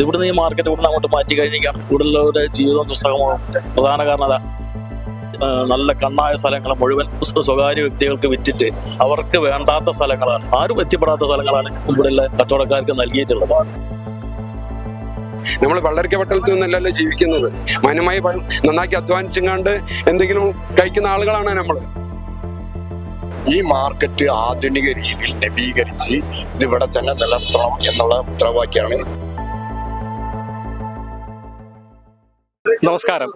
ഇവിടുന്ന് ഈ മാർക്കറ്റ് ഇവിടുന്ന് അങ്ങോട്ട് മാറ്റി കഴിഞ്ഞാൽ കൂടുതലുള്ളവരുടെ ജീവിതം ദുസ്സഹമാവും. പ്രധാന കാരണം അതാ. നല്ല കണ്ണായ സ്ഥലങ്ങൾ മുഴുവൻ സ്വ- സ്വകാര്യ വ്യക്തികൾക്ക് വിറ്റിട്ട് അവർക്ക് വേണ്ടാത്ത സ്ഥലങ്ങളാണ്. ആരും എത്തിപ്പെടാത്ത സ്ഥലങ്ങളാണ് ഇവിടെയുള്ള കച്ചവടക്കാർക്ക് നൽകിയിട്ടുള്ളത്. നമ്മൾ വെള്ളരിക്ക പട്ടണത്തിൽ നിന്നല്ലല്ലോ ജീവിക്കുന്നത്. മാന്യമായി നന്നാക്കി അധ്വാനിച്ചെങ്ങാണ്ട് എന്തെങ്കിലും കഴിക്കുന്ന ആളുകളാണ് നമ്മൾ ഈ മാർക്കറ്റ് ആധുനിക രീതിയിൽ നവീകരിച്ച് ഇതിവിടെ തന്നെ നിലനിർത്തണം എന്നുള്ള മുദ്രാവാക്യമാണ് നമസ്കാരം.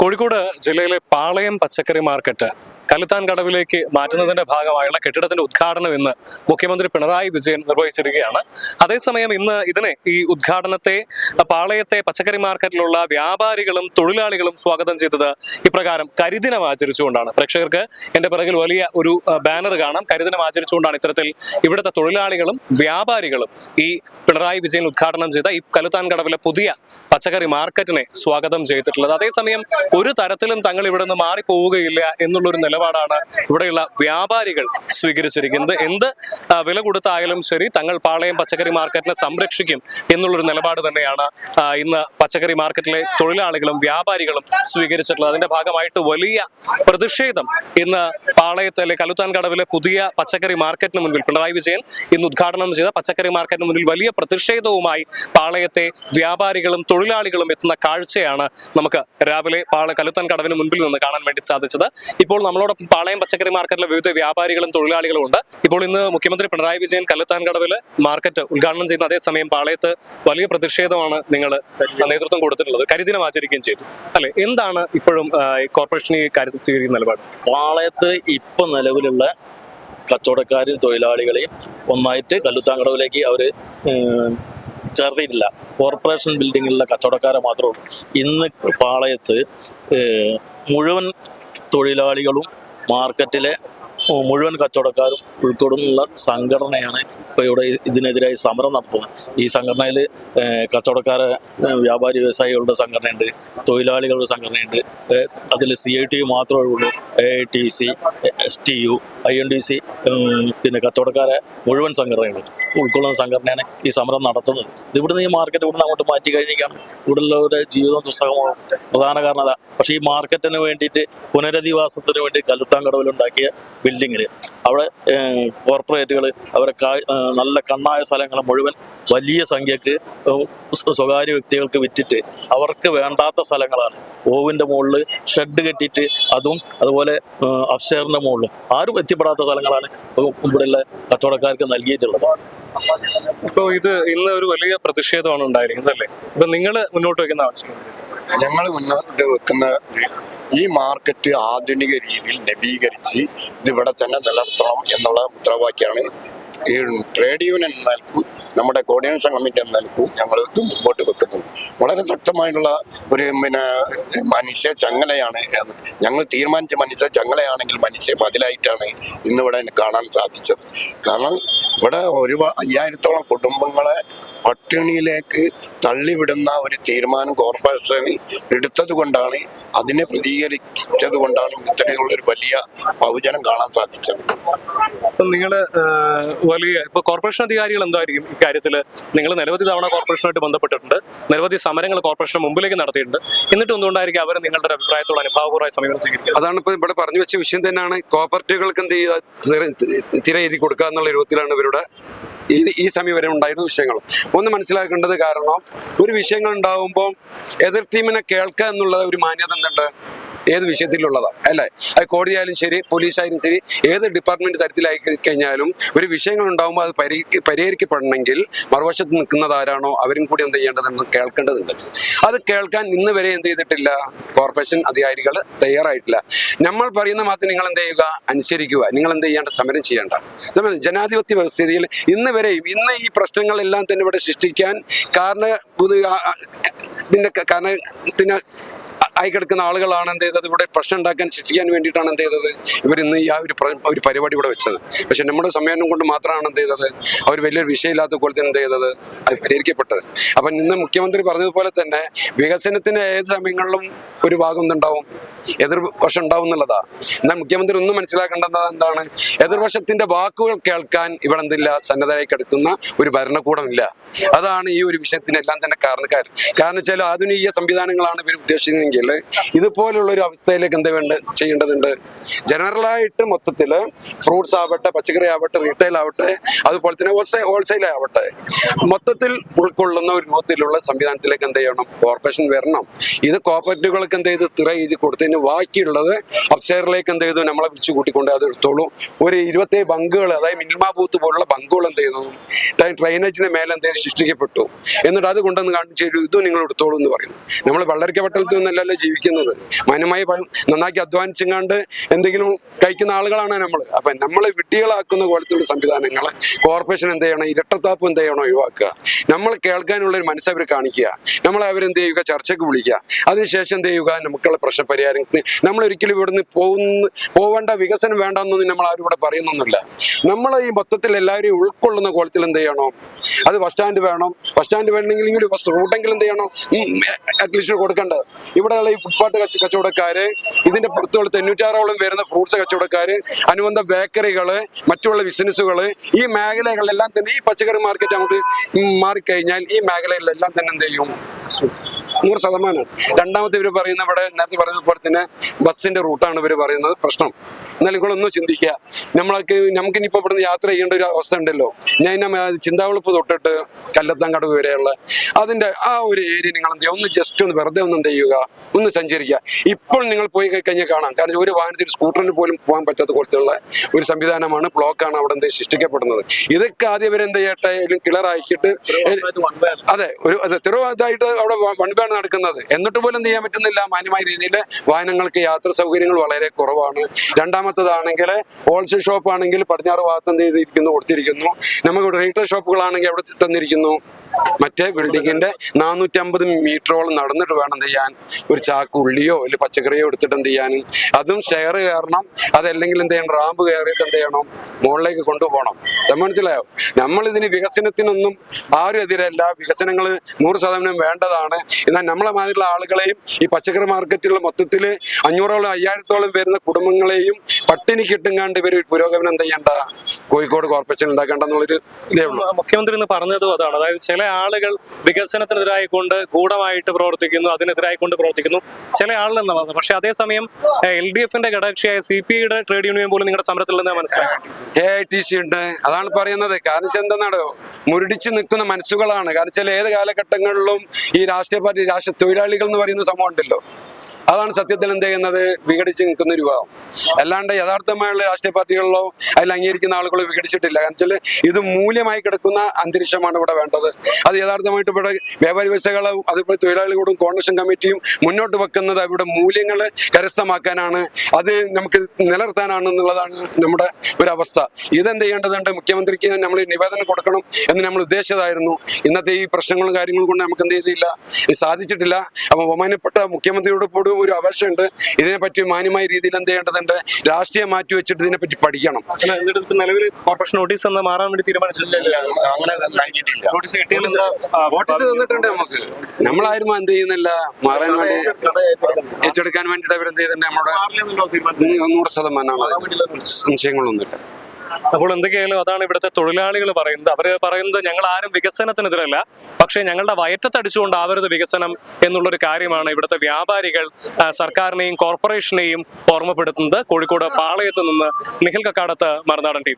കോഴിക്കോട് ജില്ലയിലെ പാളയം പച്ചക്കറി മാർക്കറ്റ് കലുത്താൻ കടവിലേക്ക് മാറ്റുന്നതിന്റെ ഭാഗമായുള്ള കെട്ടിടത്തിന്റെ ഉദ്ഘാടനം ഇന്ന് മുഖ്യമന്ത്രി പിണറായി വിജയൻ നിർവഹിച്ചിരിക്കുകയാണ്. അതേസമയം ഇന്ന് ഇതിനെ ഈ ഉദ്ഘാടനത്തെ പാളയത്തെ പച്ചക്കറി മാർക്കറ്റിലുള്ള വ്യാപാരികളും തൊഴിലാളികളും സ്വാഗതം ചെയ്തത് ഇപ്രകാരം കരിദിനം ആചരിച്ചുകൊണ്ടാണ്. പ്രേക്ഷകർക്ക് എന്റെ പിറകിൽ വലിയ ഒരു ബാനർ കാണാം. കരിദിനം ആചരിച്ചുകൊണ്ടാണ് ഇത്തരത്തിൽ ഇവിടുത്തെ തൊഴിലാളികളും വ്യാപാരികളും ഈ പിണറായി വിജയൻ ഉദ്ഘാടനം ചെയ്ത ഈ കലുത്താൻ കടവിലെ പുതിയ പച്ചക്കറി മാർക്കറ്റിനെ സ്വാഗതം ചെയ്തിട്ടുള്ളത്. അതേസമയം ഒരു തരത്തിലും തങ്ങൾ ഇവിടെ നിന്ന് മാറിപ്പോവുകയില്ല എന്നുള്ളൊരു നിലപാടാണ് ഇവിടെയുള്ള വ്യാപാരികൾ സ്വീകരിച്ചിരിക്കുന്നത്. എന്ത് വില കൊടുത്തായാലും ശരി തങ്ങൾ പാളയം പച്ചക്കറി മാർക്കറ്റിനെ സംരക്ഷിക്കും എന്നുള്ളൊരു നിലപാട് തന്നെയാണ് ഇന്ന് പച്ചക്കറി മാർക്കറ്റിലെ തൊഴിലാളികളും വ്യാപാരികളും സ്വീകരിച്ചിട്ടുള്ളത്. അതിന്റെ ഭാഗമായിട്ട് വലിയ പ്രതിഷേധം ഇന്ന് പാളയത്തിലെ കലുത്താൻ കടവിലെ പുതിയ പച്ചക്കറി മാർക്കറ്റിന് മുന്നിൽ പിണറായി വിജയൻ ഇന്ന് ഉദ്ഘാടനം ചെയ്ത പച്ചക്കറി മാർക്കറ്റിന് മുന്നിൽ വലിയ പ്രതിഷേധവുമായി പാളയത്തെ വ്യാപാരികളും തൊഴിലാളികളും എത്തുന്ന കാഴ്ചയാണ് നമുക്ക് രാവിലെ പാള കലുത്താൻ കടവിന് മുൻപിൽ നിന്ന് കാണാൻ വേണ്ടി സാധിച്ചത്. ഇപ്പോൾ നമ്മളോടൊപ്പം പാളയം പച്ചക്കറി മാർക്കറ്റിലെ വിവിധ വ്യാപാരികളും തൊഴിലാളികളും ഉണ്ട്. ഇപ്പോൾ ഇന്ന് മുഖ്യമന്ത്രി പിണറായി വിജയൻ കലുത്താൻ കടവിൽ മാർക്കറ്റ് ഉദ്ഘാടനം ചെയ്യുന്ന അതേസമയം പാളയത്ത് വലിയ പ്രതിഷേധമാണ് നിങ്ങൾ നേതൃത്വം കൊടുത്തിട്ടുള്ളത്. കരിദിനം ആചരിക്കുകയും ചെയ്തു. അല്ലെ? എന്താണ് ഇപ്പോഴും കോർപ്പറേഷൻ ഈ കാര്യത്തിൽ സ്വീകരിക്കുന്ന നിലപാട്? പാളയത്ത് ഇപ്പൊ നിലവിലുള്ള കച്ചവടക്കാരെയും തൊഴിലാളികളെയും ഒന്നായിട്ട് കല്ലുത്താങ്കടവിലേക്ക് അവർ ചേർത്തിയിട്ടില്ല കോർപ്പറേഷൻ ബിൽഡിങ്ങിലുള്ള കച്ചവടക്കാരെ മാത്രമേ ഉള്ളൂ. ഇന്ന് പാളയത്ത് മുഴുവൻ തൊഴിലാളികളും മാർക്കറ്റിലെ മുഴുവൻ കച്ചവടക്കാരും ഉൾക്കൊള്ളുന്നുള്ള സംഘടനയാണ് ഇപ്പോൾ ഇവിടെ ഇതിനെതിരായി സമരം നടത്തുന്നത്. ഈ സംഘടനയിൽ കച്ചവടക്കാരെ വ്യാപാരി വ്യവസായികളുടെ സംഘടനയുണ്ട് തൊഴിലാളികളുടെ സംഘടനയുണ്ട്. അതിൽ സി ഐ ടി യു മാത്രമേ ഉള്ളൂ. A I T C S T U I N D C പിന്നെ കച്ചവടക്കാരെ മുഴുവൻ സംഘടനകളും ഉൾക്കൊള്ളുന്ന സംഘടനയാണ് ഈ സമരം നടത്തുന്നത്. ഇവിടുന്ന് ഈ മാർക്കറ്റ് ഇവിടുന്ന് അങ്ങോട്ട് മാറ്റി കഴിഞ്ഞാൽ ഇവിടെയുള്ളവരുടെ ജീവിതം ദുസ്സഹമാവും. പ്രധാന കാരണം അതാ. പക്ഷേ ഈ മാർക്കറ്റിന് വേണ്ടിയിട്ട് പുനരധിവാസത്തിന് വേണ്ടി കലുത്താങ്കടവിലുണ്ടാക്കിയ ബിൽഡിങ്ങിൽ അവിടെ കോർപ്പറേറ്റുകൾ അവരെ നല്ല കണ്ണായ സ്ഥലങ്ങൾ മുഴുവൻ വലിയ സംഖ്യക്ക് സ്വകാര്യ വ്യക്തികൾക്ക് വിറ്റിട്ട് അവർക്ക് വേണ്ടാത്ത സ്ഥലങ്ങളാണ്. ഓവിന്റെ മുകളിൽ ഷെഡ് കെട്ടിയിട്ട് അതും അതുപോലെ അഫ്ഷേറിന്റെ മുകളിലും. ആരും എത്തിപ്പെടാത്ത സ്ഥലങ്ങളാണ് ഇവിടെയുള്ള കച്ചവടക്കാർക്ക് നൽകിയിട്ടുള്ളത്. ഇപ്പോൾ ഇത് ഇന്ന് ഒരു വലിയ പ്രതിഷേധമാണ് ഉണ്ടായിരിക്കുന്നത് അല്ലേ ഇപ്പം നിങ്ങൾ മുന്നോട്ട് വയ്ക്കുന്ന ആവശ്യം ഞങ്ങൾ മുന്നോട്ട് വെക്കുന്ന ഈ മാർക്കറ്റ് ആധുനിക രീതിയിൽ നവീകരിച്ച് ഇതിവിടെ തന്നെ നിലനിർത്തണം എന്നുള്ള മുദ്രാവാക്യമാണ് ഈ ട്രേഡ് യൂണിയൻ നിലക്കും നമ്മുടെ കോർഡിനേഷൻ കമ്മിറ്റി നിലക്കും ഞങ്ങൾ ഇത് മുമ്പോട്ട് വെക്കുന്നത്. വളരെ ശക്തമായിട്ടുള്ള ഒരു പിന്നെ മനുഷ്യ ചങ്ങലയാണ് ഞങ്ങൾ തീരുമാനിച്ച മനുഷ്യ ചങ്ങലയാണെങ്കിൽ മനുഷ്യ മതിലായിട്ടാണ് ഇന്നിവിടെ കാണാൻ സാധിച്ചത്. കാരണം ഇവിടെ ഒരു അയ്യായിരത്തോളം കുടുംബങ്ങളെ പട്ടിണിയിലേക്ക് തള്ളിവിടുന്ന ഒരു തീരുമാനം കോർപ്പറേഷൻ എടുത്തത് കൊണ്ടാണ് അതിനെ പ്രതികരിച്ചത് കൊണ്ടാണ് ഇത്തരത്തിലുള്ള ഒരു വലിയ ബഹുജനം കാണാൻ സാധിച്ചത്. ഇപ്പം നിങ്ങൾ വലിയ ഇപ്പൊ കോർപ്പറേഷൻ അധികാരികൾ എന്തായിരിക്കും ഇക്കാര്യത്തിൽ നിങ്ങൾ നിരവധി തവണ കോർപ്പറേഷനുമായിട്ട് ബന്ധപ്പെട്ടിട്ടുണ്ട്. നിരവധി സമരങ്ങൾ കോർപ്പറേഷൻ മുമ്പിലേക്ക് നടത്തിയിട്ടുണ്ട്. എന്നിട്ട് എന്തുകൊണ്ടായിരിക്കും അവർ നിങ്ങളുടെ അഭിപ്രായത്തോട് അനുഭാവപൂർവമായ സമീപനം സ്വീകരിക്കുന്നത് അതാണ് ഇപ്പൊ ഇവിടെ പറഞ്ഞു വെച്ച വിഷയം തന്നെയാണ്. കോപ്പറേറ്റീവുകൾക്ക് എന്ത് ചെയ്യുക തിരയെഴുതി തിര എഴുതി കൊടുക്കുക എന്നുള്ള രൂപത്തിലാണ് ഇവരുടെ ഈ ഈ സമയം വരെ ഉണ്ടായിരുന്ന വിഷയങ്ങൾ. ഒന്ന് മനസ്സിലാക്കേണ്ടത് കാരണം ഒരു വിഷയങ്ങൾ ഉണ്ടാകുമ്പോൾ എതിർ ടീമിനെ കേൾക്കുക എന്നുള്ള ഒരു മാന്യത എന്തുണ്ട്? ഏത് വിഷയത്തിലുള്ളതാണ് അല്ലേ? അത് കോടതിയായാലും ശരി പോലീസായാലും ശരി ഏത് ഡിപ്പാർട്ട്മെന്റ് തരത്തിലായി കഴിഞ്ഞാലും ഒരു വിഷയങ്ങൾ ഉണ്ടാകുമ്പോൾ അത് പരി പരിഹരിക്കപ്പെടണമെങ്കിൽ മറുവശത്ത് നിൽക്കുന്നത് ആരാണോ അവരും കൂടി എന്ത് ചെയ്യേണ്ടതെന്ന് കേൾക്കേണ്ടതുണ്ട്. അത് കേൾക്കാൻ ഇന്ന് വരെ എന്ത് ചെയ്തിട്ടില്ല? കോർപ്പറേഷൻ അധികാരികൾ തയ്യാറായിട്ടില്ല. നമ്മൾ പറയുന്ന മാത്രം നിങ്ങൾ എന്ത് ചെയ്യുക? അനുസരിക്കുക. നിങ്ങൾ എന്ത് ചെയ്യേണ്ട? സമരം ചെയ്യേണ്ട. ജനാധിപത്യ വ്യവസ്ഥിതിയിൽ ഇന്ന് വരെയും ഇന്ന് ഈ പ്രശ്നങ്ങളെല്ലാം തന്നെ ഇവിടെ സൃഷ്ടിക്കാൻ കാരണ കാരണത്തിന് ആയി കിടക്കുന്ന ആളുകളാണ് എന്ത് ചെയ്തത്? ഇവിടെ പ്രശ്നം ഉണ്ടാക്കാൻ സൃഷ്ടിക്കാൻ വേണ്ടിയിട്ടാണ് എന്ത് ചെയ്തത്? ഇവർ ഇന്ന് ഈ ആ ഒരു ഒരു പരിപാടി ഇവിടെ വെച്ചത്. പക്ഷെ നമ്മുടെ സമയം കൊണ്ട് മാത്രമാണ് എന്ത് ചെയ്തത്? അവർ വലിയൊരു വിഷയമില്ലാത്ത കോലത്തിന് എന്ത് ചെയ്തത്? അത് പരിഹരിക്കപ്പെട്ടത്. അപ്പം ഇന്ന് മുഖ്യമന്ത്രി പറഞ്ഞതുപോലെ തന്നെ വികസനത്തിന് ഏത് സമയങ്ങളിലും ഒരു ഭാഗം എന്തുണ്ടാവും എതിർവശം ഉണ്ടാവും എന്നുള്ളതാ. എന്നാൽ മുഖ്യമന്ത്രി ഒന്നും മനസ്സിലാക്കേണ്ടത് എന്താണ്? എതിർവശത്തിന്റെ വാക്കുകൾ കേൾക്കാൻ ഇവിടെ എന്തില്ല? സന്നദ്ധരായി കിടക്കുന്ന ഒരു ഭരണകൂടമില്ല അതാണ് ഈ ഒരു വിഷയത്തിനെല്ലാം തന്നെ കാരണക്കാർ കാരണം വെച്ചാൽ ആധുനിക സംവിധാനങ്ങളാണ് ഇവർ ഉദ്ദേശിക്കുന്നതെങ്കിൽ ഇതുപോലുള്ള ഒരു അവസ്ഥയിലേക്ക് എന്ത് വേണ്ട ചെയ്യേണ്ടതുണ്ട്. ജനറലായിട്ട് മൊത്തത്തിൽ ഫ്രൂട്ട്സ് ആവട്ടെ പച്ചക്കറി ആവട്ടെ റീറ്റെയിൽ ആവട്ടെ അതുപോലെ തന്നെ ഹോൾസെയിൽ ഹോൾസെയിൽ ആവട്ടെ മൊത്തത്തിൽ ഉൾക്കൊള്ളുന്ന ഒരു രൂപത്തിലുള്ള സംവിധാനത്തിലേക്ക് എന്ത് ചെയ്യണം? കോർപ്പറേഷൻ വരണം. ഇത് കോപ്പറേറ്റീവുകൾക്ക് എന്ത് ചെയ്ത് തിറ എഴുതി കൊടുത്തതിന് ബാക്കിയുള്ളത് അപ്സൈറിലേക്ക് എന്ത് ചെയ്തു? നമ്മളെ വിളിച്ചു കൂട്ടിക്കൊണ്ട് അത് എടുത്തോളൂ. ഒരു ഇരുപത്തേഴ് ബങ്കുകൾ അതായത് മിനിമ ബൂത്ത് പോലുള്ള ബങ്കുകൾ എന്ത് ചെയ്തു? ഡ്രൈനേജിന് മേലെ എന്ത് ചെയ്ത്? സൃഷ്ടിക്കപ്പെട്ടു. എന്നിട്ട് അത് കൊണ്ടുവന്ന് കാണിച്ചു ഇതും നിങ്ങൾ എടുത്തോളൂ എന്ന് പറയുന്നു. നമ്മൾ വള്ളരിക്ക പട്ടണത്തിൽ നിന്നല്ലല്ലോ ജീവിക്കുന്നത്. മാന്യമായി പ- നന്നാക്കി അധ്വാനിച്ചെങ്ങാണ്ട് എന്തെങ്കിലും കഴിക്കുന്ന ആളുകളാണ് നമ്മൾ അപ്പൊ നമ്മളെ വിട്ടികളാക്കുന്ന പോലത്തുള്ള സംവിധാനങ്ങൾ കോർപ്പറേഷൻ എന്ത് ചെയ്യണം ഇരട്ടത്താപ്പ് എന്ത് ചെയ്യണം ഒഴിവാക്കുക. നമ്മൾ കേൾക്കാനുള്ള ഒരു മനസ്സ് അവർ കാണിക്കുക. നമ്മളെ അവരെന്ത് ചെയ്യുക? ചർച്ചയ്ക്ക് വിളിക്കുക. അതിനുശേഷം എന്ത് ചെയ്യുക? നമുക്കുള്ള പ്രശ്ന പരിഹാരം നമ്മൾ ഒരിക്കലും ഇവിടുന്ന് പോകുന്ന പോവേണ്ട വികസനം വേണ്ടെന്നൊന്നും നമ്മൾ ആരും ഇവിടെ പറയുന്നൊന്നുമില്ല. നമ്മൾ ഈ മൊത്തത്തിൽ എല്ലാവരെയും ഉൾക്കൊള്ളുന്ന കോലത്തിൽ എന്ത് ചെയ്യണം? അത് ബസ് സ്റ്റാൻഡ് വേണം. ബസ് സ്റ്റാൻഡ് വേണമെങ്കിൽ ബസ് റൂട്ടെങ്കിലും എന്ത് ചെയ്യണം? അറ്റ്ലീസ്റ്റ് കൊടുക്കേണ്ടത് ഇവിടെയുള്ള ഈ ഫുട്പാത്ത് കച്ച കച്ചവടക്കാര് ഇതിന്റെ പുറത്തുള്ള തൊണ്ണൂറ്റാറോളം വരുന്ന ഫ്രൂട്ട്സ് കച്ചവടക്കാര് അനുബന്ധ ബേക്കറികൾ മറ്റുള്ള ബിസിനസ്സുകൾ ഈ മേഖലകളിലെല്ലാം തന്നെ ഈ പച്ചക്കറി മാർക്കറ്റ് അങ്ങോട്ട് മാറിക്കഴിഞ്ഞാൽ ഈ മേഖലകളിലെല്ലാം തന്നെ എന്ത് ചെയ്യും? നൂറ് ശതമാനം. രണ്ടാമത്തെ ഇവർ പറയുന്ന ഇവിടെ നേരത്തെ പറഞ്ഞ പോലെ തന്നെ ബസ്സിന്റെ റൂട്ടാണ് ഇവർ പറയുന്നത് പ്രശ്നം. എന്നാലും നിങ്ങളൊന്ന് ചിന്തിക്കുക. നമ്മൾക്ക് നമുക്ക് ഇനിയിപ്പോൾ ഇവിടുന്ന് യാത്ര ചെയ്യേണ്ട ഒരു അവസ്ഥ ഉണ്ടല്ലോ. ഞാൻ ചിന്താവിളിപ്പ് തൊട്ടിട്ട് കല്ലത്താങ്കടവ് വരെയുള്ള അതിന്റെ ആ ഒരു ഏരിയ നിങ്ങൾ എന്ത് ചെയ്യുക? ഒന്ന് ജസ്റ്റ് ഒന്ന് വെറുതെ ഒന്ന് എന്ത് ചെയ്യുക? ഒന്ന് സഞ്ചരിക്കുക. ഇപ്പോൾ നിങ്ങൾ പോയി കഴിഞ്ഞാൽ കാണാം. കാരണം ഒരു വാഹനത്തിൽ സ്കൂട്ടറിന് പോലും പോകാൻ പറ്റാത്ത കുറച്ചുള്ള ഒരു സംവിധാനമാണ് ബ്ലോക്കാണ് അവിടെ എന്ത് സൃഷ്ടിക്കപ്പെടുന്നത്. ഇതൊക്കെ ആദ്യം ഇവരെന്ത് ചെയ്യട്ടെ? ക്ലിയർ ആക്കിയിട്ട് അതെ ഒരു അതെ തിരുവാതായിട്ട് അവിടെ വൺബാണ് നടക്കുന്നത്. എന്നിട്ട് പോലും ചെയ്യാൻ പറ്റുന്നില്ല. മാന്യമായ രീതിയിൽ വാഹനങ്ങൾക്ക് യാത്ര സൗകര്യങ്ങൾ വളരെ കുറവാണ്. രണ്ടാമത്തതാണെങ്കിൽ ഹോൾസെയിൽ ഷോപ്പ് ആണെങ്കിൽ പടിഞ്ഞാറ് ഭാഗത്ത് എന്ത് ചെയ്തിരിക്കുന്നു? കൊടുത്തിരിക്കുന്നു. നമുക്ക് റീറ്റെയിൽ ഷോപ്പുകളാണെങ്കിൽ അവിടെ തന്നിരിക്കുന്നു. മറ്റേ ബിൽഡിങ്ങിന്റെ നാനൂറ്റമ്പത് മീറ്ററോളം നടന്നിട്ട് വേണം എന്ത് ചെയ്യാൻ? ഒരു ചാക്ക് ഉള്ളിയോ അല്ലെങ്കിൽ പച്ചക്കറിയോ എടുത്തിട്ട് എന്ത് ചെയ്യാൻ? അതും ഷെയർ കയറണം. അതല്ലെങ്കിൽ എന്ത് ചെയ്യണം? റാമ്പ് കയറിയിട്ട് എന്ത് ചെയ്യണം? മുകളിലേക്ക് കൊണ്ടുപോകണം. മനസ്സിലായോ? നമ്മൾ ഇതിന് വികസനത്തിനൊന്നും ആരും എതിരല്ല. വികസനങ്ങൾ നൂറ് ശതമാനം വേണ്ടതാണ്. എന്നാൽ നമ്മളെ മാതിരിയുള്ള ആളുകളെയും ഈ പച്ചക്കറി മാർക്കറ്റുകൾ മൊത്തത്തിൽ അഞ്ഞൂറോളം അയ്യായിരത്തോളം വരുന്ന കുടുംബങ്ങളെയും പട്ടിണി കിട്ടുങ്ങാണ്ട് ഇവർ പുരോഗമനം ചെയ്യണ്ട കോഴിക്കോട് കോർപ്പറേഷൻ ഉണ്ടാക്കേണ്ടെന്നുള്ളൊരു ഇതേ ഉള്ളൂ. മുഖ്യമന്ത്രി ഇന്ന് പറഞ്ഞതും അതാണ്. അതായത് ചില ആളുകൾ വികസനത്തിനെതിരായി കൊണ്ട് ഗൂഢമായിട്ട് പ്രവർത്തിക്കുന്നു അതിനെതിരായി കൊണ്ട് പ്രവർത്തിക്കുന്നു. ചില ആളുകൾ എന്ന് പറഞ്ഞത്. പക്ഷെ അതേസമയം എൽ ഡി എഫിന്റെ ഘടകക്ഷിയായ സി പി ഐയുടെ ട്രേഡ് യൂണിയൻ പോലും നിങ്ങളുടെ സമരത്തിൽ നിന്ന് മനസ്സിലാക്കി എ ഐ ടി സി ഉണ്ട്. അതാണ് പറയുന്നത്. കാരണം വെച്ചാൽ എന്തെന്നാടോ? മുരടിച്ച് നിൽക്കുന്ന മനസ്സുകളാണ്. കാരണം വെച്ചാൽ ഏത് കാലഘട്ടങ്ങളിലും ഈ രാഷ്ട്രീയ പാർട്ടി രാഷ്ട്രീയ തൊഴിലാളികൾ എന്ന് പറയുന്ന സംഭവം ഉണ്ടല്ലോ. അതാണ് സത്യത്തിൽ എന്ത് ചെയ്യുന്നത്? വിഘടിച്ച് നിൽക്കുന്ന ഒരു വിഭാഗം. അല്ലാണ്ട് യഥാർത്ഥമായുള്ള രാഷ്ട്രീയ പാർട്ടികളിലോ അതിൽ അംഗീകരിക്കുന്ന ആളുകളോ വിഘടിച്ചിട്ടില്ല. കാരണം വെച്ചാൽ ഇത് മൂല്യമായി കിടക്കുന്ന അന്തരീക്ഷമാണ് ഇവിടെ വേണ്ടത്. അത് യഥാർത്ഥമായിട്ട് ഇവിടെ വ്യാപാരി വ്യവസായികളും അതുപോലെ തൊഴിലാളികളോടും കോൺഗ്രസ് കമ്മിറ്റിയും മുന്നോട്ട് വെക്കുന്നത് അവരുടെ മൂല്യങ്ങൾ കരസ്ഥമാക്കാനാണ്. അത് നമുക്ക് നിലനിർത്താനാണ് എന്നുള്ളതാണ് നമ്മുടെ ഒരു അവസ്ഥ ഇതെന്ത് ചെയ്യേണ്ടതുണ്ട്? മുഖ്യമന്ത്രിക്ക് നമ്മൾ നിവേദനം കൊടുക്കണം എന്ന് നമ്മൾ ഉദ്ദേശിച്ചതായിരുന്നു. ഇന്നത്തെ ഈ പ്രശ്നങ്ങളും കാര്യങ്ങളും കൊണ്ട് നമുക്ക് എന്ത് ചെയ്തില്ല? സാധിച്ചിട്ടില്ല. അപ്പൊ ബഹുമാനപ്പെട്ട മുഖ്യമന്ത്രിയോട് പോലും ഒരു അപേക്ഷയുണ്ട് ഇതിനെപ്പറ്റി മാന്യമായ രീതിയിൽ എന്ത് ചെയ്യേണ്ടതുണ്ട്? രാഷ്ട്രീയം മാറ്റി വെച്ചിട്ട് ഇതിനെപ്പറ്റി പഠിക്കണം. നിലവിൽ കോർപ്പറേഷൻ നോട്ടീസ് എന്ന് മാറാൻ വേണ്ടി തീരുമാനിച്ചിട്ടില്ല അങ്ങനെ നൽകിയിട്ടില്ല. നോട്ടീസ് കിട്ടിയാൽ എന്താ നോട്ടീസ് തന്നിട്ടുണ്ട് നമുക്ക്. നമ്മളാരും എന്ത് ചെയ്യുന്നില്ല. മാറാൻ വേണ്ടി ഏറ്റെടുക്കാൻ വേണ്ടിയിട്ട് അവരെന്ത് ചെയ്തിട്ടുണ്ട് നമ്മുടെ നൂറ് ശതമാനമാണ് സംശയങ്ങളൊന്നുമില്ല. അപ്പോൾ എന്തൊക്കെയായാലും അതാണ് ഇവിടുത്തെ തൊഴിലാളികൾ പറയുന്നത്. അവർ പറയുന്നത് ഞങ്ങൾ ആരും വികസനത്തിനെതിരല്ല പക്ഷേ ഞങ്ങളുടെ വയറ്റത്തടിച്ചുകൊണ്ടാവരുത് വികസനം എന്നുള്ളൊരു കാര്യമാണ് ഇവിടുത്തെ വ്യാപാരികൾ സർക്കാരിനെയും കോർപ്പറേഷനെയും ഓർമ്മപ്പെടുത്തുന്നത്. കോഴിക്കോട് പാളയത്ത് നിന്ന് നിഖിൽ കക്കാടത്ത് മറുനാടൻ ടി